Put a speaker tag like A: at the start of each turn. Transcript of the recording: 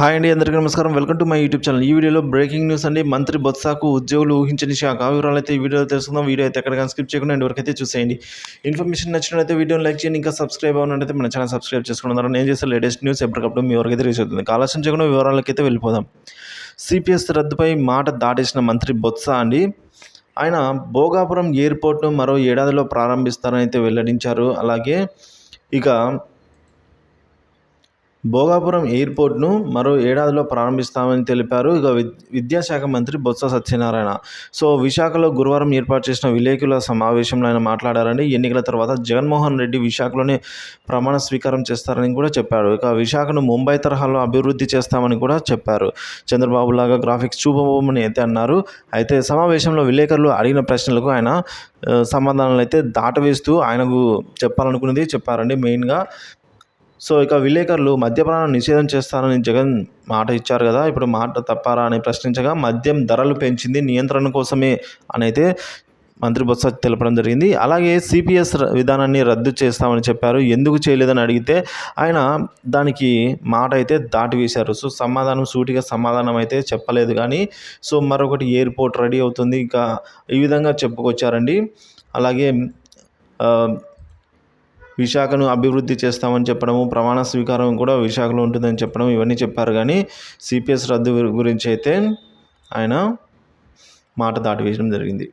A: Hi అండి అందరికీ నమస్కారం. Welcome to my YouTube channel. ఈ వీడియోలో బ్రేకింగ్ న్యూస్ అండి. మంత్రి బొత్సాకు ఉద్యోగులు ఊహించని శాఖ. ఆ వివరాలు అయితే ఈ వీడియోలో తెలుసుకుందాం. వీడియో అయితే ఎక్కడ స్కిప్ చేయకుండా ఎండ్ వరకైతే చూసేయండి. ఇన్ఫర్మేషన్ నచ్చినట్లయితే వీడియోని లైక్ చేయండి. ఇంకా సబ్స్క్రైబ్ అవ్వనట్లయితే మన ఛానల్ సబ్స్క్రైబ్ చేసుకున్నారు నేను చేసే లేటెస్ట్ న్యూస్ ఎప్పటికప్పుడు మీ వరకు రీచ్ అవుతుంది. ఆలోచన చేయకుండా వివరాలకైతే వెళ్ళిపోదాం. సిపిఎస్ రద్దుపై మాట దాటేసిన మంత్రి బొత్స అండి. ఆయన భోగాపురం ఎయిర్పోర్ట్ను మరో ఏడాదిలో ప్రారంభిస్తారని అయితే వెల్లడించారు. అలాగే ఇక భోగాపురం ఎయిర్పోర్ట్ను మరో ఏడాదిలో ప్రారంభిస్తామని తెలిపారు. ఇక విద్యాశాఖ మంత్రి బొత్స సత్యనారాయణ. సో విశాఖలో గురువారం ఏర్పాటు చేసిన విలేకరుల సమావేశంలో ఆయన మాట్లాడారండి. ఎన్నికల తర్వాత జగన్మోహన్ రెడ్డి విశాఖలోనే ప్రమాణ స్వీకారం చేస్తారని కూడా చెప్పారు. ఇక విశాఖను ముంబై తరహాలో అభివృద్ధి చేస్తామని కూడా చెప్పారు. చంద్రబాబు లాగా గ్రాఫిక్స్ చూపబోమని అయితే అన్నారు. అయితే సమావేశంలో విలేకరులు అడిగిన ప్రశ్నలకు ఆయన సమాధానాలు అయితే దాటవేస్తూ ఆయనకు చెప్పాలనుకున్నది చెప్పారండి మెయిన్గా. సో ఇక విలేకరులు మద్యపానం నిషేధం చేస్తారని జగన్ మాట ఇచ్చారు కదా ఇప్పుడు మాట తప్పారా అని ప్రశ్నించగా మద్యం ధరలు పెంచింది నియంత్రణ కోసమే అని అయితే మంత్రి బొత్స తెలపడం జరిగింది. అలాగే సిపిఎస్ విధానాన్ని రద్దు చేస్తామని చెప్పారు. ఎందుకు చేయలేదని అడిగితే ఆయన దానికి మాట అయితే దాటివేశారు సో సమాధానం సూటిగా సమాధానం అయితే చెప్పలేదు కానీ సో మరొకటి ఎయిర్పోర్ట్ రెడీ అవుతుంది. ఇంకా ఈ విధంగా చెప్పుకొచ్చారండి. అలాగే విశాఖను అభివృద్ధి చేస్తామని చెప్పడము ప్రమాణ స్వీకారం కూడా విశాఖలో ఉంటుందని చెప్పడం ఇవన్నీ చెప్పారు. కానీ సిపిఎస్ రద్దు గురించి అయితే ఆయన మాట దాటి వేయడం జరిగింది.